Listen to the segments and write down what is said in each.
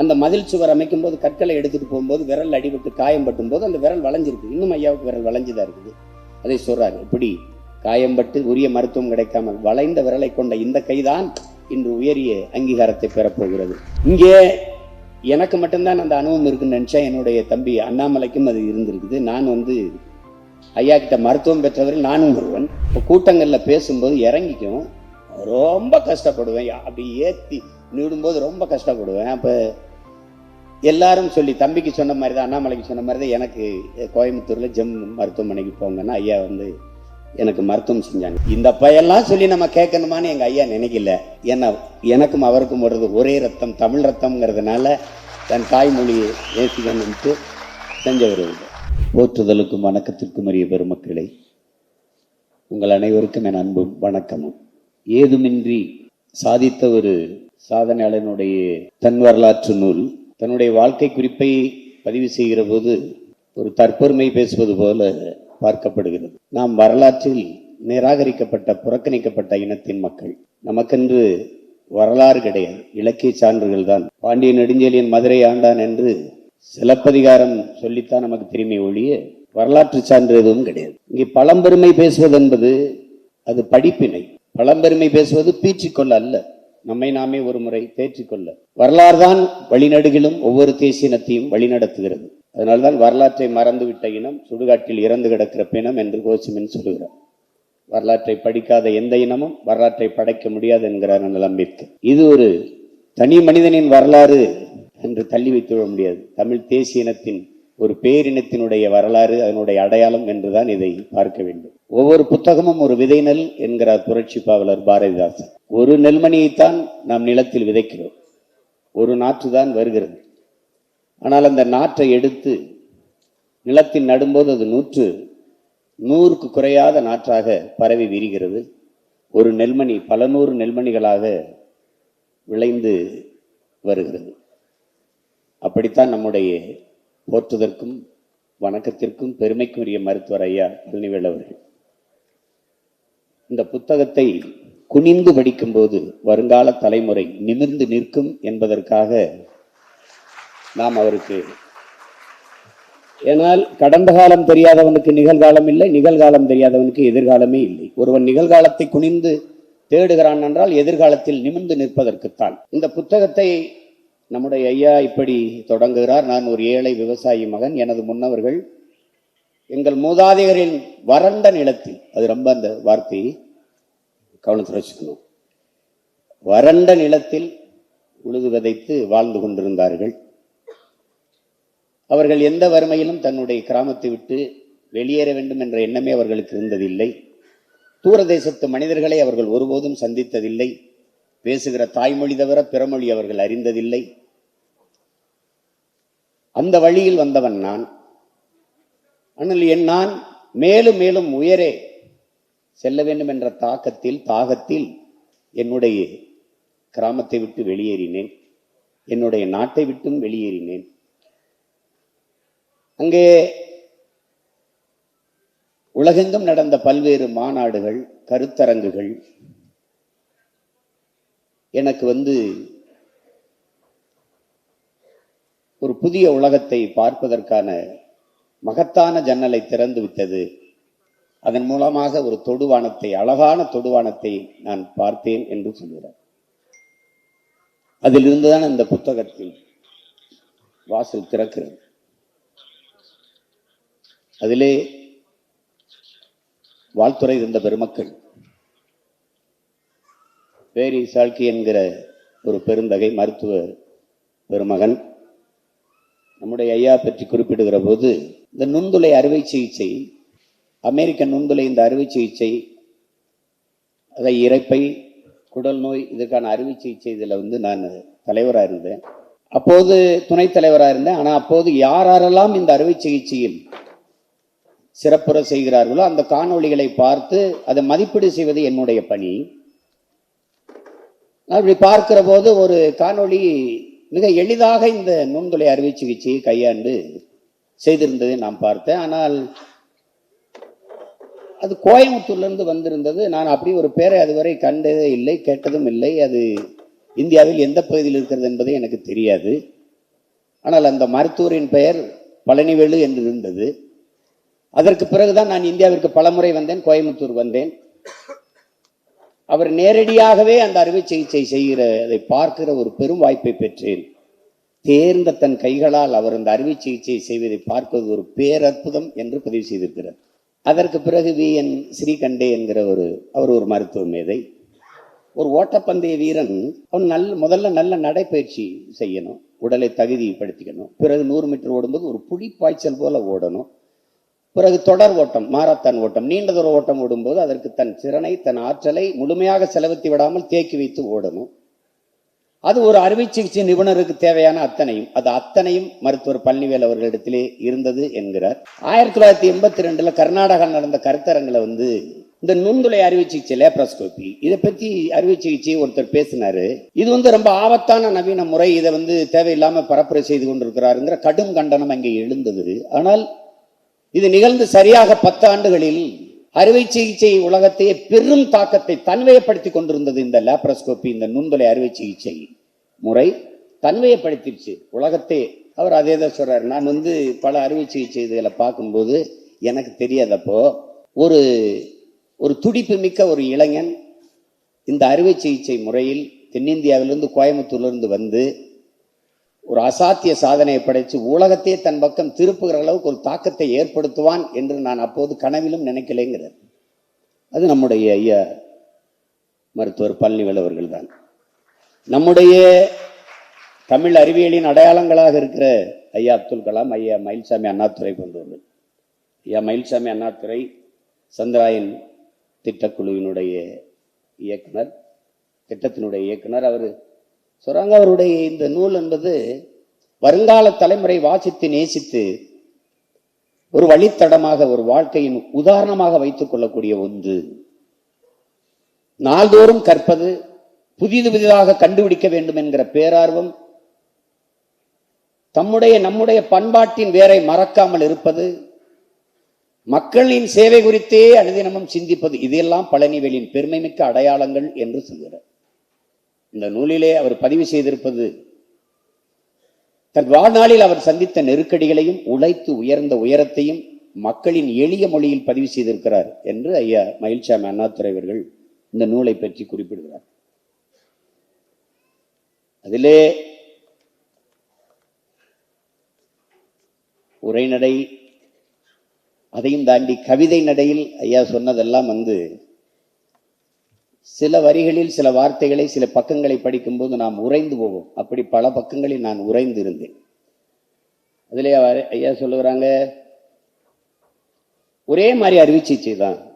அந்த மதில் சுவர் அமைக்கும் போது கற்களை எடுத்துட்டு போகும்போது விரல் அடிபட்டு காயம் பட்டும் போது அந்த விரல் வளைஞ்சிருக்கு. இன்னும் ஐயாவுக்கு விரல் வளைஞ்சுதான் இருக்குது. அதை சொல்றாரு. இப்படி காயம்பட்டு உரிய மருத்துவம் கிடைக்காமல் வளைந்த விரலை கொண்ட இந்த கைதான் இன்று உயரிய அங்கீகாரத்தை பெறப்போகிறது இங்கே எனக்கு மட்டும்தான் அந்த அனுபவம் இருக்குன்னு நினச்சா என்னுடைய தம்பி அண்ணாமலைக்கும் அது இருந்திருக்குது. நான் வந்து ஐயா கிட்ட மருத்துவம் பெற்றவரில் நானும் ஒருவன். இப்போ கூட்டங்களில் பேசும்போது இறங்கிக்கும். ரொம்ப கஷ்டப்படுவேன். அப்படி ஏற்றி விடும்போது ரொம்ப கஷ்டப்படுவேன். அப்போ எல்லாரும் சொல்லி தம்பிக்கு சொன்ன மாதிரி தான் அண்ணாமலைக்கு சொன்ன மாதிரி தான் எனக்கு கோயம்புத்தூரில் ஜெம் மருத்துவமனைக்கு போங்கன்னா ஐயா வந்து எனக்கு மருத்துவம் செஞ்சாங்க. இந்த பையெல்லாம் சொல்லி நம்ம கேட்கணுமான்னு எங்கள் ஐயா நினைக்கல. ஏன்னா எனக்கும் அவருக்கும் வருது ஒரே ரத்தம் தமிழ் ரத்தம்ங்கிறதுனால தன் தாய்மொழியை நேசிக்கணும்ட்டு செஞ்சவர் இவர். போற்றுதலுக்கும் வணக்கத்திற்கும் அறிய பெருமக்களே உங்கள் அனைவருக்கும் என் அன்பும் வணக்கமும். ஏதுமின்றி சாதித்த ஒரு சாதனையாளனுடைய தன் வரலாற்று நூல். தன்னுடைய வாழ்க்கை குறிப்பை பதிவு செய்கிற போது ஒரு தற்பொருமை பேசுவது போல பார்க்கப்படுகிறது. நாம் வரலாற்றில் நிராகரிக்கப்பட்ட புறக்கணிக்கப்பட்ட இனத்தின் மக்கள். நமக்கென்று வரலாறு கிடையாது. இலக்கிய சான்றுகள் தான். பாண்டிய நெடுஞ்செழியன் மதுரை ஆண்டான் என்று சிலப்பதிகாரம் சொல்லித்தான் நமக்கு திரும்பி ஒழிய வரலாற்று சான்று எதுவும் கிடையாது. இங்கே பழம்பெருமை பேசுவது என்பது அது படிப்பினை. பழம்பெருமை பேசுவது பீச்சிக்கொள்ள அல்ல. நம்மை நாமே ஒரு முறை தேற்றிக்கொள்ள. வரலாறு தான் வழிநடுகிலும் ஒவ்வொரு தேசியனத்தையும் வழிநடத்துகிறது. அதனால்தான் வரலாற்றை மறந்துவிட்ட இனம் சுடுகாட்டில் இறந்து கிடக்கிற பிணம் என்று கோசிமின் சொல்லுகிறார் வரலாற்றை படிக்காத எந்த இனமும் வரலாற்றை படைக்க முடியாது என்கிறார் அண்ணல் அம்பேத்கர். இது ஒரு தனி மனிதனின் வரலாறு என்று தள்ளி வைத்துவிட முடியாது. தமிழ் தேசிய இனத்தின் ஒரு பேரினத்தினுடைய வரலாறு அதனுடைய அடையாளம் என்றுதான் இதை பார்க்க வேண்டும். ஒவ்வொரு புத்தகமும் ஒரு விதை நெல் என்கிறார் புரட்சி பாவலர் பாரதிதாசன். ஒரு நெல்மணியைத்தான் நாம் நிலத்தில் விதைக்கிறோம். ஒரு நாற்று தான் வருகிறது. ஆனால் அந்த நாற்றை எடுத்து நிலத்தில் நடும்போது அது நூற்று நூறுக்கு குறையாத நாற்றாக பரவி விரிகிறது. ஒரு நெல்மணி பல நூறு நெல்மணிகளாக விளைந்து வருகிறது. அப்படித்தான் நம்முடைய போற்றுதற்கும் வணக்கத்திற்கும் பெருமைக்குரிய மருத்துவர் ஐயா பழனிவேல் அவர்கள். இந்த புத்தகத்தை குனிந்து படிக்கும்போது வருங்கால தலைமுறை நிமிர்ந்து நிற்கும் என்பதற்காக நாம் அவருக்கு ஏனால் கடந்த காலம் தெரியாதவனுக்கு நிகழ்காலம் இல்லை நிகழ்காலம் தெரியாதவனுக்கு எதிர்காலமே இல்லை. ஒருவன் நிகழ்காலத்தை குனிந்து தேடுகிறான் என்றால் எதிர்காலத்தில் நிமிர்ந்து நிற்பதற்குத்தான். இந்த புத்தகத்தை நம்முடைய ஐயா இப்படி தொடங்குகிறார். நான் ஒரு ஏழை விவசாயி மகன். எனது முன்னவர்கள் எங்கள் மூதாதையரின் வறண்ட நிலத்தில் அது ரொம்ப அந்த வார்த்தையை கவனத்தில் வச்சுக்கணும் வறண்ட நிலத்தில் உழுது விதைத்து வாழ்ந்து கொண்டிருந்தார்கள். அவர்கள் எந்த வறுமையிலும் தன்னுடைய கிராமத்தை விட்டு வெளியேற வேண்டும் என்ற எண்ணமே அவர்களுக்கு இருந்ததில்லை. தூர தேசத்து மனிதர்களை அவர்கள் ஒருபோதும் சந்தித்ததில்லை. பேசுகிற தாய்மொழி தவிர பிறமொழி அவர்கள் அறிந்ததில்லை. அந்த வழியில் வந்தவன் நான். ஆனால் என் நான் மேலும் மேலும் உயரே செல்ல வேண்டும் என்ற தாக்கத்தில் தாகத்தில் என்னுடைய கிராமத்தை விட்டு வெளியேறினேன். என்னுடைய நாட்டை விட்டும் வெளியேறினேன். அங்கே உலகெங்கும் நடந்த பல்வேறு மாநாடுகள் கருத்தரங்குகள் எனக்கு வந்து ஒரு புதிய உலகத்தை பார்ப்பதற்கான மகத்தான ஜன்னலை திறந்து விட்டது. அதன் மூலமாக ஒரு தொடுவானத்தை அழகான தொடுவானத்தை நான் பார்த்தேன் என்று சொல்கிறார். அதிலிருந்துதான் இந்த புத்தகத்தில் வாசல் திறக்கிறது. அதிலே வாழ்த்துறை இருந்த பெருமக்கள் பேரி சால்கி என்கிற ஒரு பெருந்தகை மருத்துவ பெருமகன் நம்முடைய ஐயா பற்றி குறிப்பிடுகிற போது இந்த நுண்துளை அறுவை சிகிச்சை அமெரிக்க நுண்துளை இந்த அறுவை சிகிச்சை அதை இறைப்பை குடல் நோய் இதற்கான அறுவை சிகிச்சை இதில் வந்து நான் தலைவராக இருந்தேன். அப்போது துணைத் தலைவராக இருந்தேன். ஆனால் அப்போது யாரெல்லாம் இந்த அறுவை சிகிச்சையில் சிறப்புற செய்கிறார்களோ அந்த காணொளிகளை பார்த்து அதை மதிப்பீடு செய்வது என்னுடைய பணி. நான் பார்க்கிற போது ஒரு காணொளி மிக எளிதாக இந்த நுண்துளை அறுவை சிகிச்சையை கையாண்டு செய்திருந்ததை நான் பார்த்தேன். ஆனால் அது கோயம்புத்தூர்லேருந்து வந்திருந்தது. நான் அப்படி ஒரு பேரை அதுவரை கண்டதே இல்லை கேட்டதும் இல்லை. அது இந்தியாவில் எந்த பகுதியில் இருக்கிறது என்பது எனக்கு தெரியாது. ஆனால் அந்த மருத்துவரின் பெயர் பழனிவேலு என்று இருந்தது அதற்கு பிறகுதான் நான் இந்தியாவிற்கு பலமுறை வந்தேன் கோயம்புத்தூர் வந்தேன். அவர் நேரடியாகவே அந்த அறுவை சிகிச்சை செய்கிற அதை பார்க்கிற ஒரு பெரும் வாய்ப்பை பெற்றேன். தேர்ந்த தன் கைகளால் அவர் அந்த அறுவை சிகிச்சை செய்வதை பார்ப்பது ஒரு பேரற்புதம் என்று பதிவு செய்திருக்கிறார். அதற்கு பிறகு வி. என். ஸ்ரீகண்டே என்கிற ஒரு அவர் ஒரு மருத்துவ மேதை. ஒரு ஓட்டப்பந்தய வீரன் அவன் நல்ல முதல்ல நல்ல நடைப்பயிற்சி செய்யணும் உடலை தகுதிப்படுத்திக்கணும். பிறகு நூறு மீட்டர் ஓடும்போது ஒரு புலி பாய்ச்சல் போல ஓடணும். பிறகு தொடர் ஓட்டம் மாரத்தான் ஓட்டம் நீண்ட தூர ஓட்டம் ஓடும்போது அதற்கு தன் திறனை தன் ஆற்றலை முழுமையாக செலவுத்தி விடாமல் தேக்கி வைத்து ஓடணும். அது ஒரு அறுவை சிகிச்சை நிபுணருக்கு தேவையான அத்தனையும். அது அத்தனையும் மருத்துவர் பழனிவேல் அவர்களிடத்திலே இருந்தது என்கிறார். ஆயிரத்தி தொள்ளாயிரத்தி எண்பத்தி ரெண்டுல கர்நாடகா நடந்த கருத்தரங்களை வந்து இந்த நுண்துளை அறுவை சிகிச்சை லேப்ரோஸ்கோபி இதை பத்தி அறுவை சிகிச்சை ஒருத்தர் பேசினாரு. இது வந்து ரொம்ப ஆபத்தான நவீன முறை இதை வந்து தேவையில்லாம பரப்புரை செய்து கொண்டிருக்கிறாருங்கிற கடும் கண்டனம் அங்கே எழுந்தது. ஆனால் இது நிகழ்ந்து சரியாக பத்து ஆண்டுகளில் அறுவை சிகிச்சை உலகத்தையே பெரும் தாக்கத்தை தன்மையப்படுத்திக் கொண்டிருந்தது இந்த லேப்ரோஸ்கோபி இந்த நுண்துளை அறுவை சிகிச்சை முறை. தன்மையப்படுத்திடுச்சு. உலகத்தை அவர் அதே தான் சொல்றாரு. நான் வந்து பல அறுவை சிகிச்சை இதுகளை பார்க்கும்போது எனக்கு தெரியாதப்போ ஒரு ஒரு துடிப்பு மிக்க ஒரு இளைஞன் இந்த அறுவை சிகிச்சை முறையில் தென்னிந்தியாவிலிருந்து கோயம்புத்தூர்லேருந்து வந்து ஒரு அசாத்திய சாதனையை படைத்து உலகத்தையே தன் பக்கம் திருப்புகிற அளவுக்கு ஒரு தாக்கத்தை ஏற்படுத்துவான் என்று நான் அப்போது கனவிலும் நினைக்கலைங்கிறார். அது நம்முடைய ஐயா மருத்துவர் பழனிவேல் அவர்கள் தான் நம்முடைய தமிழ் அறிவியலின் அடையாளங்களாக இருக்கிற ஐயா அப்துல் கலாம் ஐயா மயில்சாமி அண்ணாத்துறை போன்றவர்கள். ஐயா மயில்சாமி அண்ணாத்துறை சந்திராயன் திட்டக்குழுவினுடைய இயக்குனர் திட்டத்தினுடைய இயக்குனர். அவர் சுரங்க அவருடைய இந்த நூல் என்பது வருங்கால தலைமுறை வாசித்து நேசித்து ஒரு வழித்தடமாக ஒரு வாழ்க்கையின் உதாரணமாக வைத்துக் கொள்ளக்கூடிய ஒன்று. நாள்தோறும் கற்பது புதிது புதிதாக கண்டுபிடிக்க வேண்டும் என்கிற பேரார்வம் தம்முடைய நம்முடைய பண்பாட்டின் வேரை மறக்காமல் இருப்பது மக்களின் சேவை குறித்தே அனுதினமும் சிந்திப்பது இதெல்லாம் பழனிவேலின் பெருமைமிக்க அடையாளங்கள் என்று சொல்கிறார். இந்த நூலிலே அவர் பதிவு செய்திருப்பது தன் வாழ்நாளில் அவர் சந்தித்த நெருக்கடிகளையும் உழைத்து உயர்ந்த உயரத்தையும் மக்களின் எளிய மொழியில் பதிவு செய்திருக்கிறார் என்று ஐயா மயில்சாமி அண்ணாதுரை அவர்கள் இந்த நூலை பற்றி குறிப்பிடுகிறார். அதிலே உரைநடை அதையும் தாண்டி கவிதை நடையில் ஐயா சொன்னதெல்லாம் வந்து சில வரிகளில் சில வார்த்தைகளை சில பக்கங்களை படிக்கும்போது நாம் உறைந்து போவோம். அப்படி பல பக்கங்களில் நான் உறைந்து இருந்தேன் அதிலே அவர் ஐயா சொல்லுகிறாங்க ஒரே மாதிரி அறிவிச்சிச்சு சிகிச்சை தான்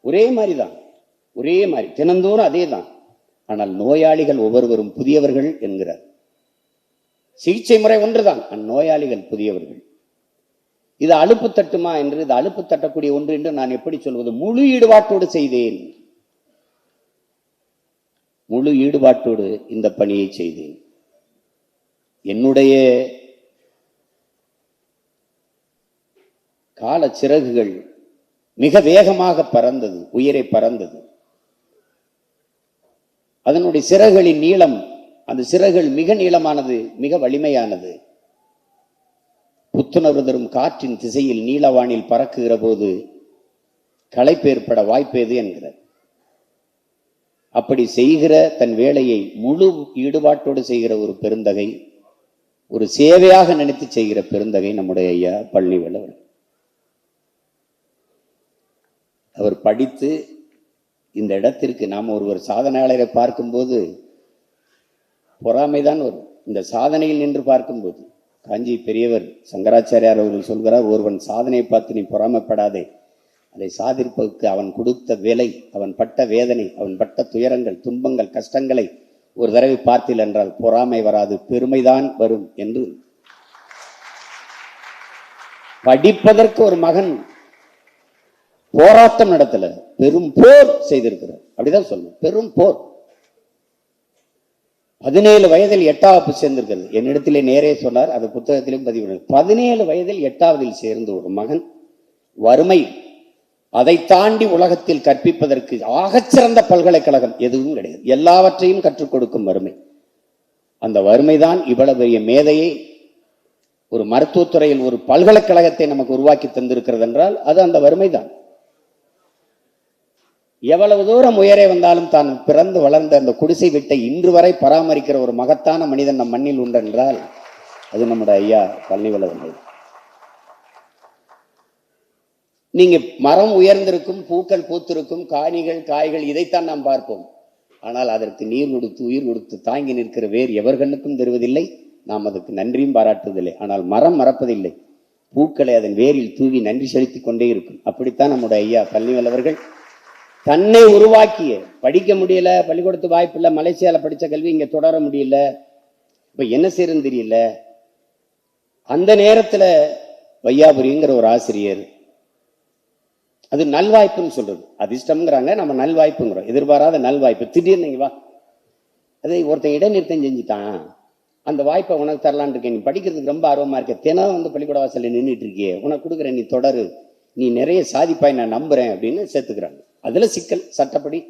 ஒரே மாதிரி தான். ஒரே மாதிரி. தினந்தோறும் அதே தான். ஆனால் நோயாளிகள் ஒவ்வொருவரும் புதியவர்கள் என்கிறார். சிகிச்சை முறை ஒன்றுதான் நோயாளிகள் புதியவர்கள். இது அலுப்பு தட்டுமா என்று இது அலுப்பு தட்டக்கூடிய ஒன்று என்று நான் எப்படி சொல்வது? முழு ஈடுபாட்டோடு செய்தேன். முழு ஈடுபாட்டோடு இந்த பணியை செய்தேன். என்னுடைய கால சிறகுகள் மிக வேகமாக பறந்தது உயிரை பறந்தது. அதனுடைய சிறகுகளின் நீளம் அந்த சிறகுகள் மிக நீளமானது மிக வலிமையானது. புத்துணர்வு தரும் காற்றின் திசையில் நீலவானில் பறக்குகிற போது களைப்பு ஏற்பட வாய்ப்பேது என்கிறார். அப்படி செய்கிற தன் வேலையை முழு ஈடுபாட்டோடு செய்கிற ஒரு பெருந்தகை ஒரு சேவையாக நினைத்து செய்கிற பெருந்தகை நம்முடைய ஐயா பள்ளி அவர் அவர் படித்து இந்த இடத்திற்கு நாம் ஒருவர் சாதனையாளரை பார்க்கும்போது பொறாமைதான் வரும். இந்த சாதனையில் நின்று பார்க்கும்போது காஞ்சி பெரியவர் சங்கராச்சாரியார் அவர்கள் சொல்கிறார் ஒருவன் சாதனையை பார்த்து நீ பொறாமைப்படாதே. அதை சாதிப்பதற்கு அவன் கொடுத்த விலை அவன் பட்ட வேதனை அவன் பட்ட துயரங்கள் துன்பங்கள் கஷ்டங்களை ஒரு தடவை பார்த்தில் என்றால் பொறாமை வராது பெருமைதான் வரும் என்று. படிப்பதற்கு ஒரு மகன் போராட்டம் நடத்தல பெரும் போர் செய்திருக்கிறார். அப்படிதான் சொல்லணும் பெரும் போர். பதினேழு வயதில் எட்டாவது சேர்ந்திருக்கிறது. என்னிடத்திலே நேரே சொன்னார் அது புத்தகத்திலும் பதிவு பதினேழு வயதில் எட்டாவதில் சேர்ந்த ஒரு மகன் வறுமை அதை தாண்டி உலகத்தில் கற்பிப்பதற்கு ஆகச்சிறந்த பல்கலைக்கழகம் எதுவும் கிடையாது. எல்லாவற்றையும் கற்றுக் கொடுக்கும் வறுமை. அந்த வறுமைதான் இவ்வளவு பெரிய மேதையை ஒரு மருத்துவத்துறையில் ஒரு பல்கலைக்கழகத்தை நமக்கு உருவாக்கி தந்திருக்கிறது என்றால் அது அந்த வறுமைதான். எவ்வளவு தூரம் உயரே வந்தாலும் தான் பிறந்து வளர்ந்த அந்த குடிசை வீட்டை இன்று வரை பராமரிக்கிற ஒரு மகத்தான மனிதன் நம் மண்ணில் உண்டு என்றால் அது நம்முடைய ஐயா பழனிவளவர்கள் நீங்க மரம் உயர்ந்திருக்கும் பூக்கள் பூத்திருக்கும் காணிகள் காய்கள் இதைத்தான் நாம் பார்ப்போம். ஆனால் அதற்கு நீர் கொடுத்து உயிர் கொடுத்து தாங்கி நிற்கிற வேறு எவர்களுக்கும் தருவதில்லை. நாம் அதுக்கு நன்றியும் பாராட்டுவதில்லை. ஆனால் மரம் மறப்பதில்லை. பூக்களை அதன் வேரில் தூவி நன்றி செலுத்திக் கொண்டே இருக்கும். அப்படித்தான் நம்முடைய ஐயா பழனிவல்லவர்கள் தன்னை உருவாக்கிய படிக்க முடியல பள்ளிக்கூடத்து வாய்ப்பு இல்லை மலேசியாவில் படித்த கல்வி இங்கே தொடர முடியல. இப்போ என்ன செய்யறதுன்னு தெரியல. அந்த நேரத்தில் வையாபுரிங்கிற ஒரு ஆசிரியர் அது நல்வாய்ப்புன்னு சொல்றது. அதிர்ஷ்டம்ங்கிறாங்க நம்ம நல்வாய்ப்புங்கிறோம். எதிர்பாராத நல்வாய்ப்பு. திடீர்னு வா. அதை ஒருத்தன் இடைநிறுத்தம் செஞ்சுட்டான். அந்த வாய்ப்பை உனக்கு தரலான்னு இருக்கேன். நீ படிக்கிறதுக்கு ரொம்ப ஆர்வமாக இருக்க. தினம் வந்து பள்ளிக்கூட வாசலில் நின்றுட்டு இருக்கியே. உனக்கு கொடுக்குறேன் நீ தொடரு. நீ நிறைய சாதிப்பாய் நான் நம்புறேன் அப்படின்னு சேர்த்துக்கிறாங்க. அதுல சிக்கல் சட்டப்படி.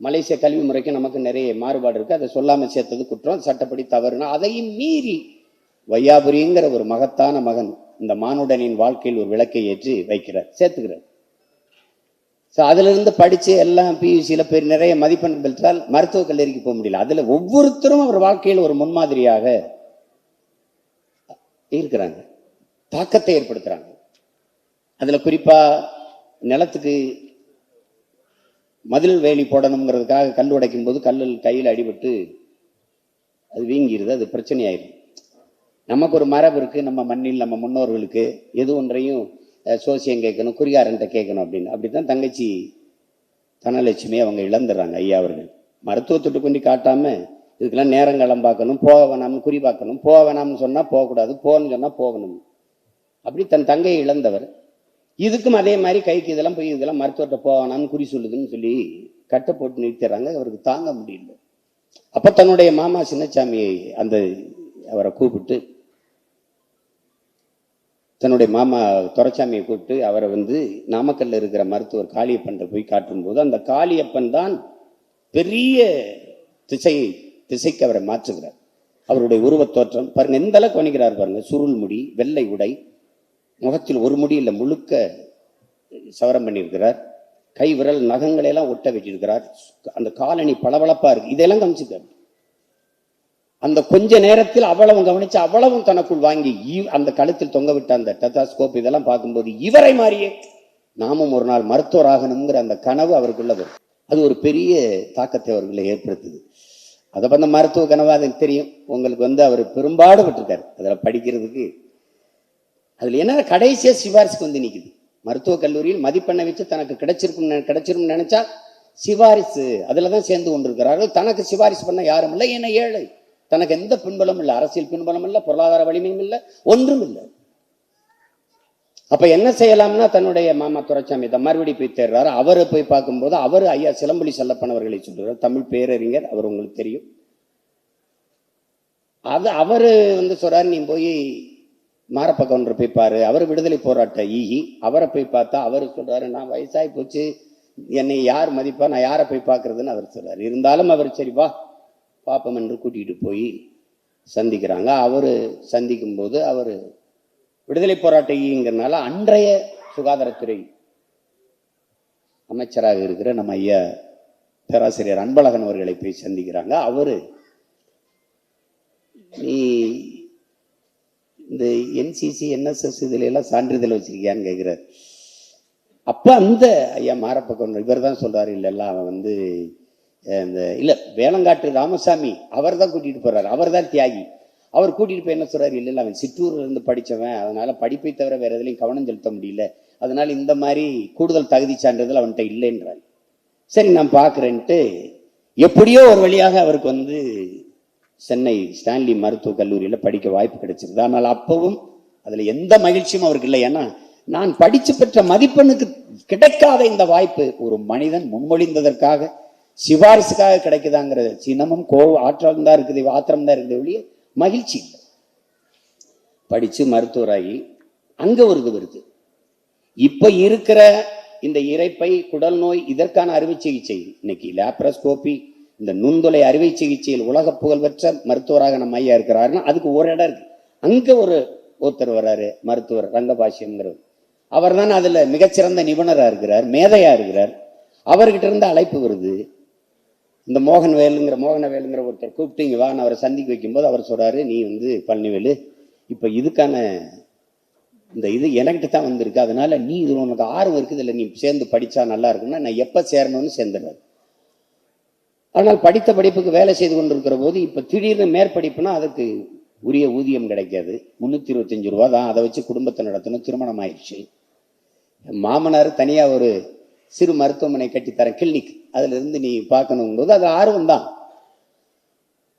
மலேசிய கல்வி முறைக்கு நமக்கு நிறைய மாறுபாடு இருக்கு. அதை சொல்லாம சேர்த்தது குற்றம் சட்டப்படி தவறுனா அதையும் மீறி வையாபுரிங்கிற ஒரு மகத்தான மகன் இந்த மானுடனின் வாழ்க்கையில் ஒரு விளக்கை ஏற்றி வைக்கிறார் சேர்த்துக்கிறார். ஸோ அதுல இருந்து படிச்சு எல்லாம் பியூசியில் பேர் நிறைய மதிப்பெண் பெற்றால் மருத்துவக் கல்லூரிக்கு போக முடியல. அதுல ஒவ்வொருத்தரும் அவர் வாழ்க்கையில் ஒரு முன்மாதிரியாக இருக்கிறாங்க. தாக்கத்தை ஏற்படுத்துறாங்க. அதுல குறிப்பாக நிலத்துக்கு மதில் வேலி போடணுங்கிறதுக்காக கல் உடைக்கும் போது கல்லில் கையில் அடிபட்டு அது வீங்கிடுது அது பிரச்சனை ஆயிடும் நமக்கு ஒரு மரபு இருக்குது நம்ம மண்ணில் நம்ம முன்னோர்களுக்கு எது ஒன்றையும் சோசியம் கேட்கணும் குறிகாரன்ட்ட கேட்கணும் அப்படின்னு. அப்படி தான் தங்கச்சி தனலட்சுமி அவங்க இழந்துடுறாங்க ஐயா அவர்கள். மருத்துவத்துட்டு கொண்டு காட்டாமல் இதுக்கெல்லாம் நேரங்காலம் பார்க்கணும் போக வேணாம்னு குறி பார்க்கணும். போக வேணாம்னு சொன்னால் போகக்கூடாது போகணும்னு சொன்னால் போகணும். அப்படி தன் தங்கையை இழந்தவர். இதுக்கும் அதே மாதிரி கைக்கு இதெல்லாம் போய் இதெல்லாம் மருத்துவர்கிட்ட போவானான்னு குறி சொல்லுதுன்னு சொல்லி கட்டை போட்டு நிறுத்திடுறாங்க. அவருக்கு தாங்க முடியல. அப்போ தன்னுடைய மாமா சின்னசாமியை அந்த அவரை கூப்பிட்டு தன்னுடைய மாமா துரைச்சாமியை கூப்பிட்டு அவரை வந்து நாமக்கல்ல இருக்கிற மருத்துவர் காளியப்பன்ட்ட போய் காட்டும்போது அந்த காளியப்பன் தான் பெரிய திசையை திசைக்கு அவரை மாற்றுகிறார். அவருடைய உருவத் தோற்றம் பாருங்க எந்த அளவுக்கு வணிகிறார் பாருங்க சுருள் முடி வெள்ளை உடை முகத்தில் ஒரு முடி இல்லை முழுக்க சவரம் பண்ணியிருக்கிறார். கை விரல் நகங்களை எல்லாம் ஒட்ட வச்சிருக்கிறார். அந்த காலணி பளபளப்பா இருக்கு. இதெல்லாம் கவனிச்சுக்க. அந்த கொஞ்ச நேரத்தில் அவ்வளவும் கவனிச்சு அவ்வளவும் தனக்குள் வாங்கி இ- அந்த கழுத்தில் தொங்க விட்ட அந்த டெத்தாஸ்கோப் இதெல்லாம் பார்க்கும்போது இவரை மாதிரியே நாமும் ஒரு நாள் மருத்துவர் ஆகணுங்கிற அந்த கனவு அவருக்குள்ள வரும். அது ஒரு பெரிய தாக்கத்தை அவர்களை ஏற்படுத்துது. அதை அந்த மருத்துவ கனவாக அது தெரியும். உங்களுக்கு வந்து அவர் பெரும்பாடு விட்டுருக்காரு அதில் படிக்கிறதுக்கு அதில் என்ன? கடைசியாக சிபாரிசுக்கு வந்து நிற்குது மருத்துவக் கல்லூரியில் மதிப்பெண்ணை வச்சு தனக்கு கிடைச்சிருக்கும் நெ- கிடைச்சிருக்கும் நினைச்சா சிபாரிசு அதில் தான் சேர்ந்து கொண்டிருக்கிறார்கள். தனக்கு சிபாரிசு பண்ண யாரும் இல்லை. ஏன்னா ஏழை? தனக்கு எந்த பின்பலமும் இல்லை. அரசியல் பின்பலம் இல்லை. பொருளாதார வலிமையும் இல்லை. ஒன்றும் இல்லை. அப்ப என்ன செய்யலாம்னா தன்னுடைய மாமா துரைச்சாமி தான் மறுபடி போய் தேடுறாரு. அவரை போய் பார்க்கும்போது அவர் ஐயா சிலம்பொலி செல்லப்பனவர்களை சொல்கிறார் தமிழ் பேரறிஞர். அவர் உங்களுக்கு தெரியும். அது அவரு வந்து சொல்றாரு நீ போய் மாரப்ப ஒன்று போய் பாரு அவர் விடுதலை போராட்ட ஈகி. அவரை போய் பார்த்தா அவர் சொல்றாரு நான் வயசாகி போச்சு. என்னை யார் மதிப்பா? நான் யாரை போய் பார்க்கறதுன்னு அவர் சொல்றாரு. இருந்தாலும் அவர் சரி வா பாப்பம் என்று கூட்டிகிட்டு போய் சந்திக்கிறாங்க. அவர் சந்திக்கும் போது அவர் விடுதலை போராட்ட ஈங்கிறனால அன்றைய சுகாதாரத்துறை அமைச்சராக இருக்கிற நம்ம ஐயா பேராசிரியர் அன்பழகன் அவர்களை போய் சந்திக்கிறாங்க. அவர் நீ இந்த என்சிசி என்எஸ்எஸ் இதில் எல்லாம் சான்றிதழ் வச்சிருக்கியான்னு கேட்குறாரு அப்போ அந்த ஐயா மாரப்பக்கம் இவர் தான் சொல்கிறார் இல்ல அவன் வந்து இந்த இல்லை வேளங்காட்டு ராமசாமி அவர் தான் கூட்டிகிட்டு போகிறார் அவர் தான் தியாகி. அவர் கூட்டிகிட்டு போய் என்ன சொல்கிறார் இல்லை அவன் சிற்றூர்லேருந்து படித்தவன் படிச்சவன் படிப்பை தவிர வேறு எதுலையும் கவனம் செலுத்த முடியல. அதனால் இந்த மாதிரி கூடுதல் தகுதி சான்றிதழ் அவன்கிட்ட இல்லைன்றாரு. சரி நான் பார்க்குறேன்ட்டு எப்படியோ ஒரு வழியாக அவருக்கு வந்து சென்னை ஸ்டான்லி மருத்துவக் கல்லூரியில் படிக்க வாய்ப்பு கிடைச்சிருது. ஆனால் அப்பவும் அதில் எந்த மகிழ்ச்சியும் அவருக்கு இல்லை. ஏன்னா நான் படித்து பெற்ற மதிப்பெண்ணுக்கு கிடைக்காத இந்த வாய்ப்பு ஒரு மனிதன் முன்மொழிந்ததற்காக சிபாரிசுக்காக கிடைக்குதாங்கிறது சினமும் கோ ஆற்றம் தான் இருக்குது ஆத்திரம் தான் இருக்குது ஒழிய மகிழ்ச்சி இல்லை. படிச்சு மருத்துவராகி அங்கே ஒரு இது வருது. இப்போ இருக்கிற இந்த இரைப்பை குடல் நோய் இதற்கான அறுவை சிகிச்சை. இன்னைக்கு லேப்ரஸ்கோபி இந்த நுண்தொலை அறுவை சிகிச்சையில் உலக புகழ்பெற்ற மருத்துவராக நம்ம ஐயா இருக்கிறாருன்னா அதுக்கு ஒரு இடம் இருக்கு. அங்க ஒரு ஒருத்தர் வர்றாரு மருத்துவர் ரங்கபாஷ்யம்ங்கிறவர். அவர் தான் அதுல மிகச்சிறந்த நிபுணராக இருக்கிறார் மேதையா இருக்கிறார். அவர்கிட்ட இருந்து அழைப்பு வருது. இந்த மோகன் வேலுங்கிற மோகன வேலுங்கிற ஒருத்தர் கூப்பிட்டு வா வான்னு அவரை சந்திக்க வைக்கும்போது அவர் சொல்றாரு நீ வந்து பழனிவேலு இப்ப இதுக்கான இந்த இது எனக்கிட்ட தான் வந்திருக்கு அதனால நீ இது உனக்கு ஆர்வம் இருக்குது இல்லை நீ சேர்ந்து படிச்சா நல்லா இருக்கும்னா நான் எப்ப சேரணும்னு சேர்ந்துடுறாரு. ஆனால் படித்த படிப்புக்கு வேலை செய்து கொண்டிருக்கிற போது இப்போ திடீர்னு மேற்படிப்புனா அதுக்கு உரிய ஊதியம் கிடைக்காது. முந்நூற்றி இருபத்தஞ்சு ரூபா தான். அதை வச்சு குடும்பத்தை நடத்தணும். திருமணம் ஆயிடுச்சு. மாமனார் தனியாக ஒரு சிறு மருத்துவமனை கட்டித்தரேன் கிளினிக் அதிலிருந்து நீ பார்க்கணும் போது அது ஆர்வம் தான்.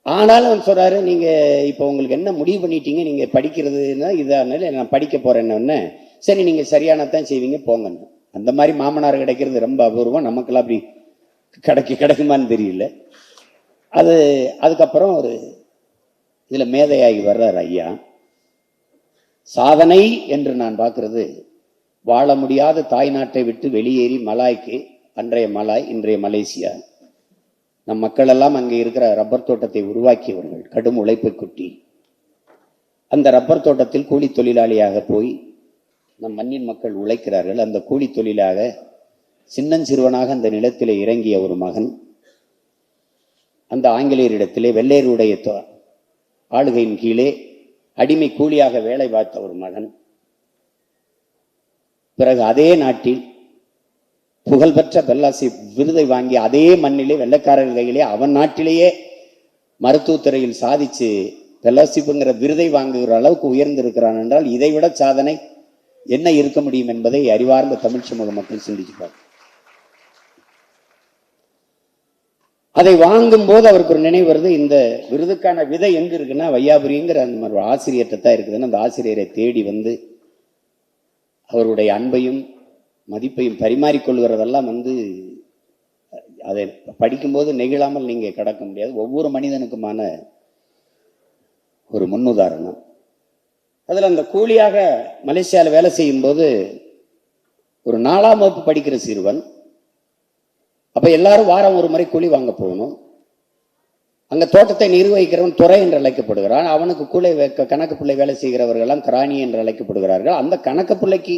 ஆனாலும் அவர் சொல்கிறாரு நீங்கள் இப்போ உங்களுக்கு என்ன முடிவு பண்ணிட்டீங்க? நீங்கள் படிக்கிறதுன்னா இதானால நான் படிக்க போகிறேன்னு சரி நீங்கள் சரியானதான் செய்வீங்க போங்கன்னு. அந்த மாதிரி மாமனார் கிடைக்கிறது ரொம்ப அபூர்வம். நமக்கெல்லாம் அப்படி கிடைக்கு கிடைக்குமான்னு தெரியல. அது அதுக்கப்புறம் ஒரு இதில் மேதையாகி வர்றார் ஐயா. சாதனை என்று நான் பார்க்கறது வாழ முடியாத தாய்நாட்டை விட்டு வெளியேறி மலாய்க்கு அன்றைய மலாய் இன்றைய மலேசியா. நம் மக்களெல்லாம் அங்கே இருக்கிற ரப்பர் தோட்டத்தை உருவாக்கியவர்கள் கடும் உழைப்பை குட்டி. அந்த ரப்பர் தோட்டத்தில் கூலி தொழிலாளியாக போய் நம் மண்ணின் மக்கள் உழைக்கிறார்கள். அந்த கூலி தொழிலாக சின்னஞ்சிறுவனாக அந்த நிலத்திலே இறங்கிய ஒரு மகன் அந்த ஆங்கிலேயரிடத்திலே வெள்ளையருடைய ஆளுகையின் கீழே அடிமை கூலியாக வேலை பார்த்த ஒரு மகன். பிறகு அதே நாட்டில் புகழ்பெற்ற பெல்லாசி விருதை வாங்கி அதே மண்ணிலே வெள்ளைக்காரர்கள் கையிலே அவன் நாட்டிலேயே மருத்துவத்துறையில் சாதிச்சு பெல்லாசிப்புங்கிற விருதை வாங்குகிற அளவுக்கு உயர்ந்திருக்கிறான் என்றால் இதைவிட சாதனை என்ன இருக்க முடியும் என்பதை அறிவார்ந்த தமிழ் சமூக மக்கள் சிந்திச்சுப்பார் அதை வாங்கும் போது அவருக்கு ஒரு நினைவு வருது இந்த விருதுக்கான விதை எங்க இருக்குன்னா வையாபுரிங்கிற அந்த மாதிரி ஒரு ஆசிரியர்கிட்ட தான் இருக்குதுன்னு அந்த ஆசிரியரை தேடி வந்து அவருடைய அன்பையும் மதிப்பையும் பரிமாறிக்கொள்கிறதெல்லாம் வந்து அதை படிக்கும்போது நெகிழாமல் நீங்கள் கடக்க முடியாது. ஒவ்வொரு மனிதனுக்குமான ஒரு முன்னுதாரணம். அதில் அந்த கூலியாக மலேசியாவில் வேலை செய்யும்போது ஒரு நாலாம் வகுப்பு படிக்கிற சிறுவன் அப்போ எல்லாரும் வாரம் ஒரு முறை கூலி வாங்க போகணும். அங்கே தோட்டத்தை நிர்வகிக்கிறவன் துறை என்று அழைக்கப்படுகிறான். அவனுக்கு கூலை கணக்கு பிள்ளை வேலை செய்கிறவர்கள்லாம் கிராணி என்று அழைக்கப்படுகிறார்கள். அந்த கணக்கு பிள்ளைக்கு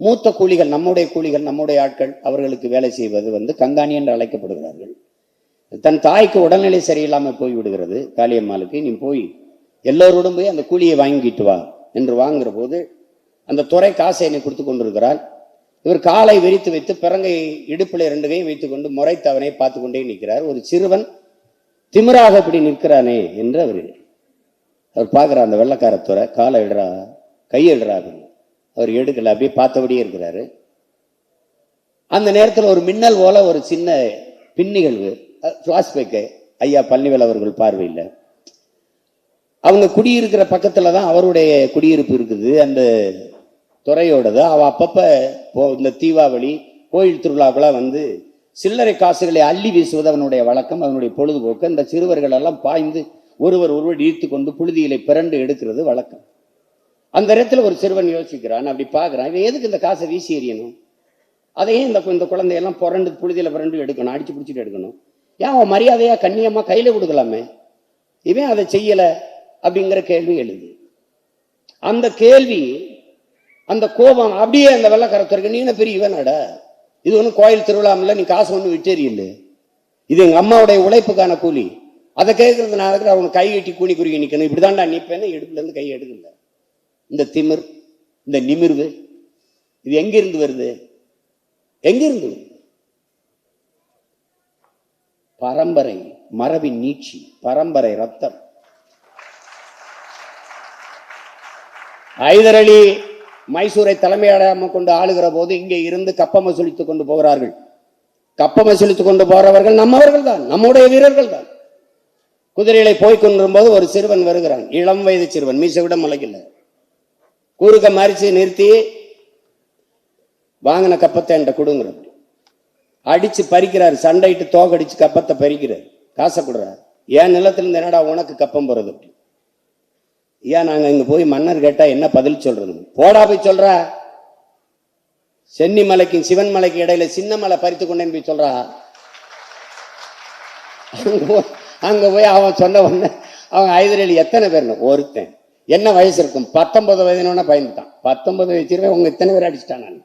மூத்த கூலிகள் நம்முடைய கூலிகள் நம்முடைய ஆட்கள் அவர்களுக்கு வேலை செய்வது வந்து கங்காணி என்று அழைக்கப்படுகிறார்கள். தன் தாய்க்கு உடல்நிலை சரியில்லாமல் போய் விடுகிறது காளியம்மாளுக்கு நீ போய் எல்லோரோடும் போய் அந்த கூலியை வாங்கிட்டு வா என்று வாங்குற போது அந்த துறை காசை என்னை கொடுத்து கொண்டிருக்கிறார். இவர் காலை விரித்து வைத்து பிறங்கை இடுப்பில் ரெண்டு கையும் வைத்துக்கொண்டு முறைத்தவனை பார்த்து கொண்டே நிற்கிறார். ஒரு சிறுவன் திமிராக இப்படி நிற்கிறானே என்று அவர் அவர் பார்க்குறார் அந்த வெள்ளக்காரத்துறை காலை இடுறா கையை அப்படின்னு அவர் எடுக்கல அப்படியே பார்த்தபடியே இருக்கிறாரு. அந்த நேரத்தில் ஒரு மின்னல் போல ஒரு சின்ன பின்னிகழ்வு ஃபிளாஷ்பேக்கு ஐயா பழனிவேல் அவர்கள் பார்வையில். அவங்க குடியிருக்கிற பக்கத்தில் தான் அவருடைய குடியிருப்பு இருக்குது. அந்த துறையோடது. அவள் அப்பப்போ போ- இந்த தீபாவளி கோயில் திருவிழாக்கெல்லாம் வந்து சில்லறை காசுகளை அள்ளி வீசுவது அவனுடைய வழக்கம் அவனுடைய பொழுதுபோக்கு. அந்த சிறுவர்கள் எல்லாம் பாய்ந்து ஒருவர் ஒருவர் இழுத்து கொண்டு புழுதியிலை பிறண்டு எடுக்கிறது வழக்கம். அந்த இடத்துல ஒரு சிறுவன் யோசிக்கிறான் அப்படி பார்க்குறான் இவன் எதுக்கு இந்த காசை வீசி எறியணும்? அதையே இந்த இந்த குழந்தையெல்லாம் புரண்டு புழுதியில் புரண்டு எடுக்கணும் அடிச்சு பிடிச்சிட்டு எடுக்கணும். ஏன் அவன் மரியாதையாக கண்ணியமாக கையில் கொடுக்கலாமே? இவன் அதை செய்யலை அப்படிங்கிற கேள்வி எழுது. அந்த கேள்வி அந்த கோபம் அப்படியே அந்த வெள்ளக்காரத்திற்கு நீ என்ன பெரிய இவனடா? இது ஒன்றும் கோயில் திருவிழாமில்ல நீ காசு ஒன்றும் விட்டேறியில்ல? இது எங்கள் அம்மாவுடைய உழைப்புக்கான கூலி. அதை கேட்குறது நான் இருக்கிற அவன் கை கட்டி கூணி குறுகி நிற்கணும் இப்படிதான்டா நிற்பேன்னு இடுப்புல இருந்து கை எடுக்கல இந்த திமிர் இந்த நிமிர்வு இது எங்கிருந்து வருது? எங்கிருந்து வருது? பரம்பரை மரபின் நீட்சி பரம்பரை ரத்தம். ஐதரளி மைசூரை தலைமையிடாம கொண்டு ஆளுகிற போது இங்கே இருந்து கப்பம் வசூலித்து கொண்டு போகிறார்கள். கப்பம் வசூலித்து கொண்டு போறவர்கள் நம்மவர்கள் தான் நம்முடைய வீரர்கள் தான். குதிரைகளை போய் கொண்டிருக்கும் போது ஒரு சிறுவன் வருகிறான். இளம் வயது சிறுவன் மீசை விட முளைக்கல கூறுக்க மறிச்சு நிறுத்தி வாங்கின கப்பத்தை என்கிட்ட கொடுங்கிறார் அடிச்சு பறிக்கிறார் சண்டையிட்டு தோகடிச்சு கப்பத்தை பறிக்கிறார். காசை கொடுறார். என் நிலத்திலிருந்து என்னடா உனக்கு கப்பம் போகிறது அப்படி ஏன் நாங்க இங்க போய் மன்னர் கேட்டா என்ன பதில் சொல்றது? போடா போய் சொல்றா. சென்னி மலைக்கும் சிவன் மலைக்கு இடையில சின்ன மலை பறித்து கொண்டேன்னு போய் சொல்றா. அங்க போய் போய் அவன் சொன்ன உடனே அவன் ஐதரலி எத்தனை பேர்னு? ஒருத்தன். என்ன வயசு இருக்கும்? பத்தொன்பது வயதுன்னு பயந்துட்டான். பத்தொன்பது வயசுல உங்க இத்தனை பேர் அடிச்சிட்டான் நான்?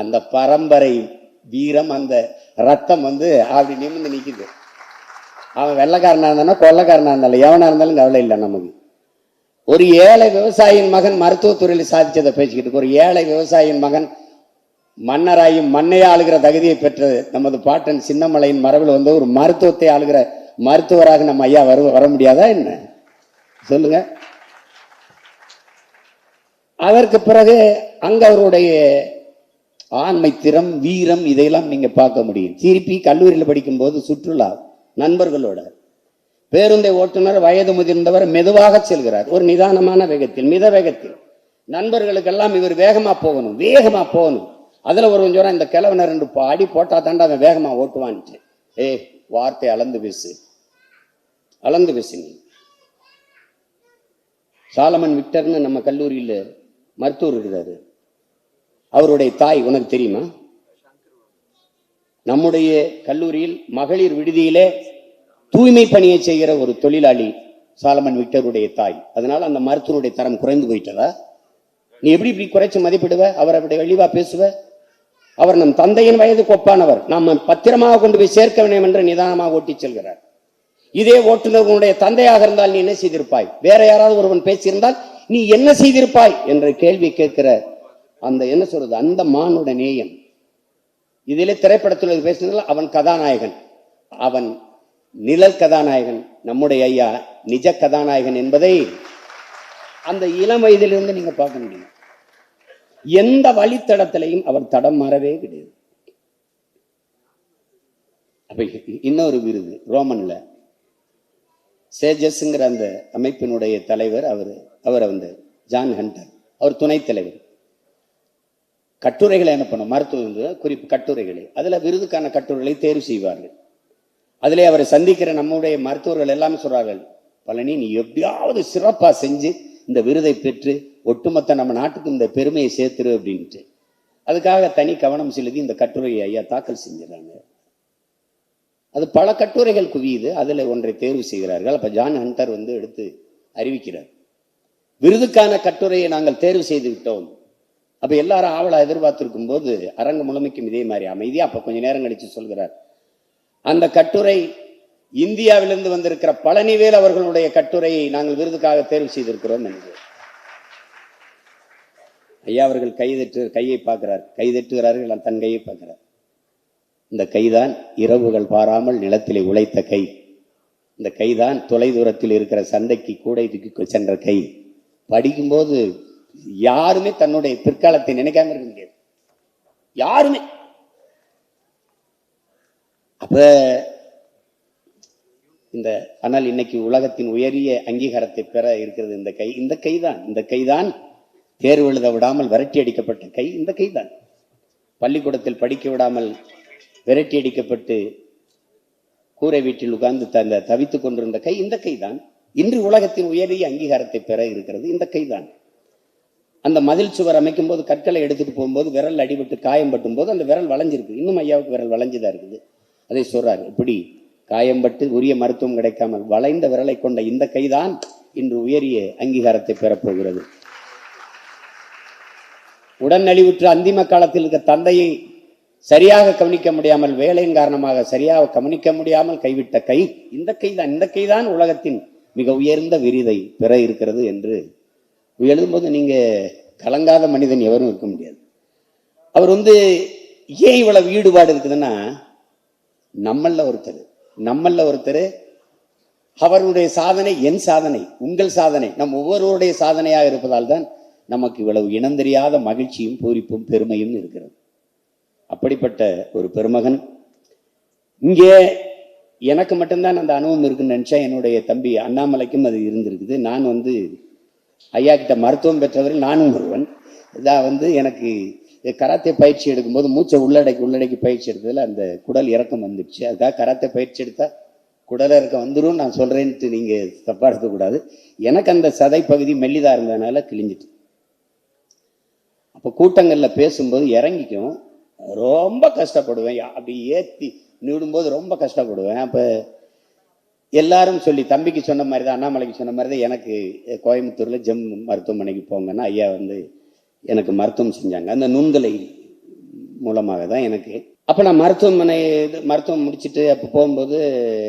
அந்த பரம்பரை வீரம் அந்த ரத்தம் வந்து அப்படி நிமிர்ந்து நிக்குது. அவன் வெள்ளைக்காரனா இருந்தானா கொள்ளைக்காரனா இருந்தாலும் எவனா இருந்தாலும் கவலை இல்லை நமக்கு. ஒரு ஏழை விவசாயியின் மகன் மருத்துவத்துறையில் சாதிச்சதை பேசிக்கிட்டு ஒரு ஏழை விவசாயியின் மகன் மன்னராயும் மண்ணையை ஆளுகிற தகுதியை பெற்றது நமது பாட்டன் சின்னமலையின் மரபில் வந்து ஒரு மருத்துவத்தை ஆளுகிற மருத்துவராக நம்ம ஐயா வர வர முடியாதா என்ன? சொல்லுங்க. அதற்கு பிறகு அங்க அவருடைய ஆண்மை திறம் வீரம் இதையெல்லாம் நீங்க பார்க்க முடியும். திருப்பி கல்லூரியில் படிக்கும்போது சுற்றுலா நண்பர்களோட. பேருந்தை ஓட்டுநர் வயது முதிர்ந்தவர் மெதுவாக செல்கிறார். ஒரு நிதானமான வேகத்தில் மித வேகத்தில். நண்பர்களுக்கெல்லாம் இவர் வேகமா போகணும் வேகமா போகணும். அதுல ஒரு கொஞ்சம் இந்த கிழவனர் ரெண்டு அடி போட்டா தாண்டா அவன் வேகமா ஓட்டுவான்ட்டு. ஏ வார்த்தை அளந்து பேசு அளந்து பேசு நீ. சாலமன் விக்டர்னு நம்ம கல்லூரியில மருத்துவர் இருக்கிறாரு. அவருடைய தாய் உனக்கு தெரியுமா? நம்முடைய கல்லூரியில் மகளிர் விடுதியிலே தூய்மை பணியை செய்கிற ஒரு தொழிலாளி சாலமன் விக்டருடைய தாய். அதனால அந்த மருத்துவருடைய தரம் குறைந்து போயிட்டதா நீ எப்படி இப்படி குறைச்சி மதிப்பிடுவ? அவர் அப்படி வெளிவா பேசுவ? அவர் நம் தந்தையின் வயதுக்கு ஒப்பானவர் நாம் பத்திரமாக கொண்டு போய் சேர்க்க வேண்டும் என்று நிதானமாக ஓட்டிச் செல்கிறார். இதே ஓட்டுநர் உன்னுடைய தந்தையாக இருந்தால் நீ என்ன செய்திருப்பாய்? வேற யாராவது ஒருவன் பேசியிருந்தால் நீ என்ன செய்திருப்பாய்? என்ற கேள்வி கேட்கிற அந்த என்ன சொல்றது அந்த மானுட நேயம் இதிலே திரைப்படத்தில் பேசினால் அவன் கதாநாயகன். அவன் நிழல் கதாநாயகன் நம்முடைய ஐயா நிஜ கதாநாயகன் என்பதை அந்த இளம் வயதிலிருந்து நீங்க பார்க்க முடியும். எந்த வழித்தடத்திலையும் அவர் தடம் மாறவே கிடையாது. அப்ப இன்னொரு விருது ரோமன்ல. சேஜஸ்ங்கிற அந்த அமைப்பினுடைய தலைவர் அவர் அவர் வந்து ஜான் ஹண்டர். அவர் துணைத் தலைவர். கட்டுரைகளை என்ன பண்ணும் மருத்துவ குறிப்பு கட்டுரைகளை. அதுல விருதுக்கான கட்டுரைகளை தேர்வு செய்வார்கள். அதிலே அவரை சந்திக்கிற நம்முடைய மருத்துவர்கள் எல்லாமே சொல்கிறார்கள் பழனி நீ எப்படியாவது சிறப்பாக செஞ்சு இந்த விருதை பெற்று ஒட்டுமொத்த நம்ம நாட்டுக்கு இந்த பெருமையை சேர்த்துரு அப்படின்ட்டு. அதுக்காக தனி கவனம் செலுத்தி இந்த கட்டுரையை ஐயா தாக்கல் செஞ்சிடறாங்க. அது பல கட்டுரைகள் குவியுது அதில் ஒன்றை தேர்வு செய்கிறார்கள். அப்போ ஜான் ஹண்டர் வந்து எடுத்து அறிவிக்கிறார். விருதுக்கான கட்டுரையை நாங்கள் தேர்வு செய்து விட்டோம். அப்போ எல்லாரும் ஆவலா எதிர்பார்த்துருக்கும் போது அரங்கு முழுமைக்கும் இதே மாதிரி அமைதியாக அப்போ கொஞ்ச நேரம் கழித்து சொல்கிறார் அந்த கட்டுரை இந்தியாவிலிருந்து வந்திருக்கிற பழனிவேல் அவர்களுடைய கட்டுரையை நாங்கள் விருதுக்காக தேர்வு செய்திருக்கிறோம் என்று ஐயா அவர்கள் கைதட்டு கையை பார்க்கிறார். கைதட்டுகிறார்கள் தன் கையை பார்க்கிறார். இந்த கைதான் இரவுகள் பாராமல் நிலத்திலே உழைத்த கை. இந்த கைதான் தொலை தூரத்தில் இருக்கிற சந்தைக்கு கூடை தூக்கி சென்ற கை. படிக்கும்போது யாருமே தன்னுடைய பிற்காலத்தை நினைக்காம இருக்க முடியாது. யாருமே. அப்ப இந்த ஆனால் இன்னைக்கு உலகத்தின் உயரிய அங்கீகாரத்தை பெற இருக்கிறது இந்த கை. இந்த கைதான். இந்த கைதான் தேர்வு எழுத விடாமல் விரட்டி அடிக்கப்பட்ட கை இந்த கைதான். பள்ளிக்கூடத்தில் படிக்க விடாமல் விரட்டி அடிக்கப்பட்டு கூரை வீட்டில் உட்கார்ந்து தந்த தவித்துக் கொண்டிருந்த கை இந்த கைதான். இன்று உலகத்தின் உயரிய அங்கீகாரத்தை பெற இருக்கிறது இந்த கைதான். அந்த மதில் சுவர் அமைக்கும் போது கற்களை எடுத்துட்டு போகும்போது விரல் அடிபட்டு காயம் பட்டும் போது அந்த விரல் வளைஞ்சிருக்கு. இன்னும் ஐயாவுக்கு விரல் வளைஞ்சுதான் இருக்குது. அதை சொல்றாரு. இப்படி காயம்பட்டு உரிய மருத்துவம் கிடைக்காமல் வளைந்த விரலை கொண்ட இந்த கைதான் இன்று உயரிய அங்கீகாரத்தை பெறப்போகிறது. உடன் அந்திம காலத்தில் இருக்க தந்தையை சரியாக கவனிக்க முடியாமல் வேலையின் காரணமாக சரியாக கவனிக்க முடியாமல் கைவிட்ட கை இந்த கைதான் இந்த கைதான் உலகத்தின் மிக உயர்ந்த விரிதை பெற இருக்கிறது என்று எழுதும்போது நீங்க கலங்காத மனிதன் எவரும் இருக்க முடியாது. அவர் வந்து ஏன் இவ்வளவு ஈடுபாடு இருக்குதுன்னா நம்மள ஒருத்தர் நம்மள ஒருத்தர் அவருடைய சாதனை என் சாதனை உங்கள் சாதனை நம் ஒவ்வொருவருடைய சாதனையாக இருப்பதால் தான் நமக்கு இவ்வளவு இனம் தெரியாத மகிழ்ச்சியும் பூரிப்பும் பெருமையும் இருக்கிறது. அப்படிப்பட்ட ஒரு பெருமகன். இங்கே எனக்கு மட்டும்தான் அந்த அனுபவம் இருக்குன்னு நினச்சா என்னுடைய தம்பி அண்ணாமலைக்கும் அது இருந்திருக்குது. நான் வந்து ஐயா கிட்ட மருத்துவம் பெற்றவர் நானும் ஒருவன். இதான் வந்து எனக்கு கராத்தே பயிற்சி எடுக்கும்போது மூச்சை உள்ளடக்கி உள்ளடக்கி பயிற்சி எடுத்ததில் அந்த குடல் இறக்கம் வந்துடுச்சு. அதுக்காக கராத்தே பயிற்சி எடுத்தால் குடல் இறக்கம் வந்துடும் நான் சொல்கிறேன்ட்டு நீங்கள் தப்பாக எடுக்கக்கூடாது. எனக்கு அந்த சதை பகுதி மெல்லிதா இருந்ததுனால கிழிஞ்சிட்டு. அப்போ கூட்டங்களில் பேசும்போது இறங்கிக்கும். ரொம்ப கஷ்டப்படுவேன். அப்படி ஏற்றி நிடும்போது ரொம்ப கஷ்டப்படுவேன். அப்போ எல்லாரும் சொல்லி தம்பிக்கு சொன்ன மாதிரி தான் அண்ணாமலைக்கு சொன்ன மாதிரி தான் எனக்கு கோயம்புத்தூரில் ஜெம் மருத்துவமனைக்கு போங்கன்னா ஐயா வந்து எனக்கு மருத்துவம் செஞ்சாங்க. அந்த நுண்கலை மூலமாக தான் எனக்கு. அப்போ நான் மருத்துவமனை இது மருத்துவம் முடிச்சுட்டு அப்போ போகும்போது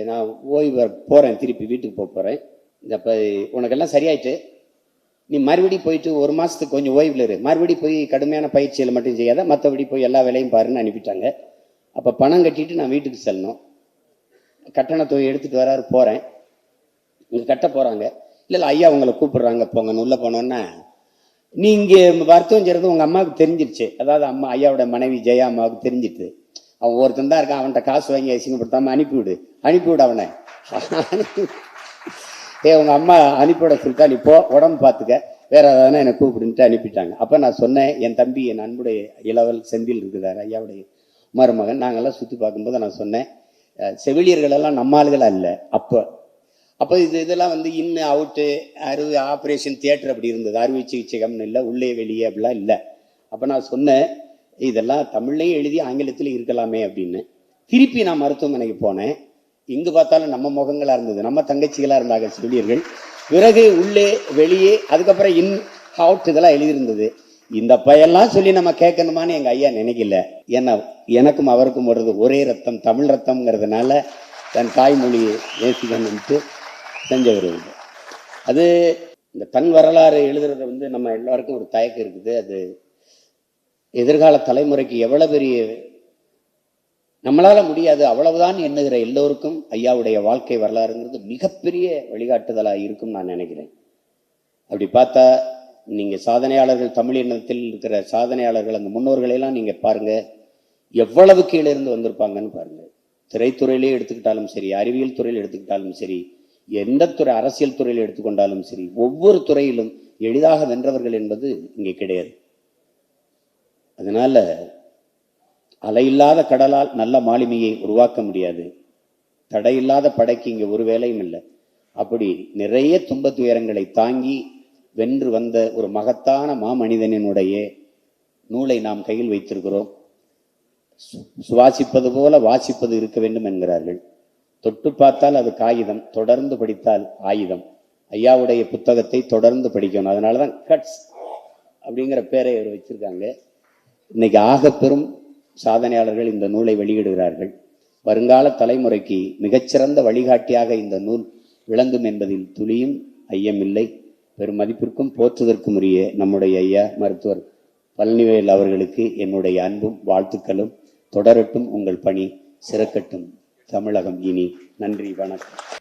நான் ஓய்வு போகிறேன் திருப்பி வீட்டுக்கு போக போகிறேன் அப்போ உனக்கெல்லாம் சரியாயிட்டு நீ மறுபடி போயிட்டு ஒரு மாதத்துக்கு கொஞ்சம் ஓய்வில் இரு. மறுபடி போய் கடுமையான பயிற்சியில் மட்டும் செய்யாத மற்றபடி போய் எல்லா வேலையும் பாருன்னு அனுப்பிட்டாங்க. அப்போ பணம் கட்டிட்டு நான் வீட்டுக்கு செல்லணும். கட்டண தொகை எடுத்துட்டு வராரு போகிறேன் இங்கே கட்ட போகிறாங்க இல்லை இல்லை ஐயா உங்களை கூப்பிடுறாங்க. போங்கன்னு உள்ளே போனோன்னா நீ இங்கே செய்கிறது உங்கள் அம்மாவுக்கு தெரிஞ்சிருச்சு. அதாவது அம்மா ஐயாவோட மனைவி ஜெயா அம்மாவுக்கு தெரிஞ்சிட்டு அவன் ஒருத்தன் தான் இருக்கான் அவன்கிட்ட காசு வாங்கி அசிங்கப்படுத்தாம அனுப்பிவிடு. அனுப்பிவிடு அவனை. ஏ உங்கள் அம்மா அனுப்பிவிட சொல்லிட்டா நீ போ உடம்பு பார்த்துக்க வேற ஏதாவது என்னை கூப்பிடுன்ட்டு அனுப்பிட்டாங்க. அப்போ நான் சொன்னேன் என் தம்பி என் அன்புடைய இளவல் செந்தில் இருக்குதாரு ஐயாவுடைய மருமகன். நாங்கெல்லாம் சுற்றி பார்க்கும்போது நான் சொன்னேன் செவிலியர்களெல்லாம் செவிலியர்கள் நம்ம அல்ல அப்போ அப்போ இது இதெல்லாம் வந்து இன்னு அவுட்டு அறுவை ஆப்ரேஷன் தியேட்டர் அப்படி இருந்தது. அறுவை சிகிச்சைகம்னு இல்லை உள்ளே வெளியே அப்படிலாம் இல்லை. அப்போ நான் சொன்னேன் இதெல்லாம் தமிழ்லையும் எழுதி ஆங்கிலத்தில் இருக்கலாமே அப்படின்னு. திருப்பி நான் மருத்துவமனைக்கு போனேன். இங்கு பார்த்தாலும் நம்ம முகங்களாக இருந்தது. நம்ம தங்கச்சிகளாக இருந்தாங்க செவிலியர்கள் பிறகு உள்ளே வெளியே அதுக்கப்புறம் இன் அவுட் இதெல்லாம் எழுதியிருந்தது. இந்த பையெல்லாம் சொல்லி நம்ம கேட்கணுமான்னு எங்கள் ஐயா நினைக்கல. ஏன்னா எனக்கும் அவருக்கும் வருது ஒரே ரத்தம் தமிழ் ரத்தம்ங்கிறதுனால தன் தாய்மொழியை நேசிக்கணும்ட்டு செஞ்சவர் அது இந்த தன் வரலாறு எழுதுறது வந்து நம்ம எல்லாருக்கும் ஒரு தயக்கம் இருக்குது. அது எதிர்கால தலைமுறைக்கு எவ்வளவு பெரிய நம்மளால் முடியாது அவ்வளவுதான் எண்ணுகிற எல்லோருக்கும் ஐயாவுடைய வாழ்க்கை வரலாறுங்கிறது மிகப்பெரிய வழிகாட்டுதலாக இருக்கும் நான் நினைக்கிறேன். அப்படி பார்த்தா நீங்கள் சாதனையாளர்கள் தமிழ் இனத்தில் இருக்கிற சாதனையாளர்கள் அந்த முன்னோர்களையெல்லாம் நீங்கள் பாருங்கள் எவ்வளவு கீழே இருந்து வந்திருப்பாங்கன்னு பாருங்கள் திரைத்துறையிலே எடுத்துக்கிட்டாலும் சரி அறிவியல் துறையில் எடுத்துக்கிட்டாலும் சரி எந்த துறை அரசியல் துறையில் எடுத்துக்கொண்டாலும் சரி ஒவ்வொரு துறையிலும் எளிதாக வென்றவர்கள் என்பது இங்கே கிடையாது. அதனால அலையில்லாத கடலால் நல்ல மாலுமியை உருவாக்க முடியாது. தடையில்லாத படைக்கு இங்கே ஒரு வேலையும் இல்லை. அப்படி நிறைய துன்ப துயரங்களை தாங்கி வென்று வந்த ஒரு மகத்தான மாமனிதனினுடைய நூலை நாம் கையில் வைத்திருக்கிறோம். சு- சுவாசிப்பது போல வாசிப்பது இருக்க வேண்டும் என்கிறார்கள். தொட்டு பார்த்தால் அது காகிதம் தொடர்ந்து படித்தால் ஆயுதம். ஐயாவுடைய புத்தகத்தை தொடர்ந்து படிக்கணும். அதனால தான் கட்ஸ் அப்படிங்கிற பேரை அவர் வச்சிருக்காங்க. இன்னைக்கு ஆக பெரும் சாதனையாளர்கள் இந்த நூலை வெளியிடுகிறார்கள். வருங்கால தலைமுறைக்கு மிகச்சிறந்த வழிகாட்டியாக இந்த நூல் விளங்கும் என்பதில் துளியும் ஐயமில்லை பெரும் மதிப்பிற்கும் உரிய நம்முடைய ஐயா மருத்துவர் பழனிவேல் அவர்களுக்கு என்னுடைய அன்பும் வாழ்த்துக்களும். தொடரட்டும் உங்கள் பணி சிறக்கட்டும். தமிழகம் இனி. நன்றி வணக்கம்.